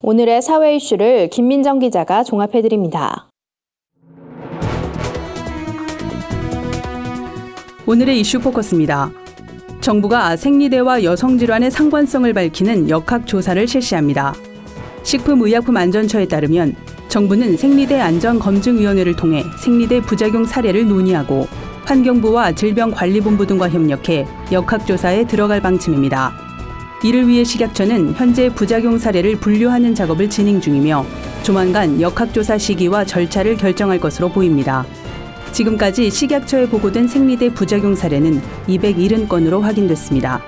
오늘의 사회 이슈를 김민정 기자가 종합해드립니다. 오늘의 이슈 포커스입니다. 정부가 생리대와 여성질환의 상관성을 밝히는 역학조사를 실시합니다. 식품의약품안전처에 따르면 정부는 생리대 안전검증위원회를 통해 생리대 부작용 사례를 논의하고 환경부와 질병관리본부 등과 협력해 역학조사에 들어갈 방침입니다. 이를 위해 식약처는 현재 부작용 사례를 분류하는 작업을 진행 중이며 조만간 역학조사 시기와 절차를 결정할 것으로 보입니다. 지금까지 식약처에 보고된 생리대 부작용 사례는 270건으로 확인됐습니다.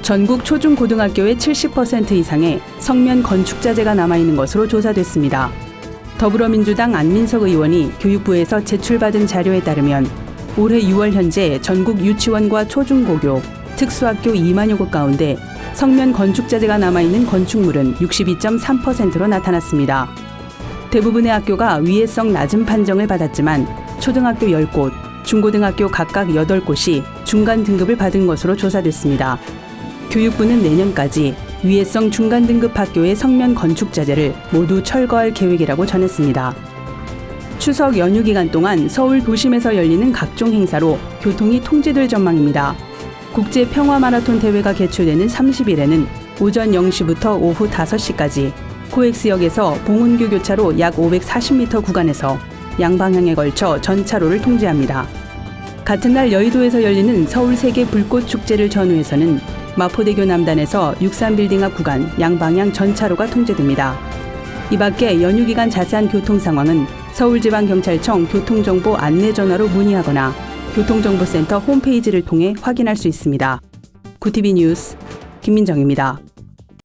전국 초중고등학교의 70% 이상의 성면 건축자재가 남아있는 것으로 조사됐습니다. 더불어민주당 안민석 의원이 교육부에서 제출받은 자료에 따르면 올해 6월 현재 전국 유치원과 초중고교, 특수학교 2만여 곳 가운데 성면 건축자재가 남아있는 건축물은 62.3%로 나타났습니다. 대부분의 학교가 위해성 낮은 판정을 받았지만 초등학교 10곳, 중고등학교 각각 8곳이 중간 등급을 받은 것으로 조사됐습니다. 교육부는 내년까지 위해성 중간 등급 학교의 성면 건축 자재를 모두 철거할 계획이라고 전했습니다. 추석 연휴 기간 동안 서울 도심에서 열리는 각종 행사로 교통이 통제될 전망입니다. 국제 평화 마라톤 대회가 개최되는 30일에는 오전 0시부터 오후 5시까지 코엑스역에서 봉은교 교차로 약 540m 구간에서 양방향에 걸쳐 전차로를 통제합니다. 같은 날 여의도에서 열리는 서울 세계 불꽃 축제를 전후해서는 마포대교 남단에서 63빌딩 앞 구간 양방향 전차로가 통제됩니다. 이 밖에 연휴 기간 자세한 교통 상황은 서울지방경찰청 교통정보 안내전화로 문의하거나 교통정보센터 홈페이지를 통해 확인할 수 있습니다. 구티비 뉴스 김민정입니다.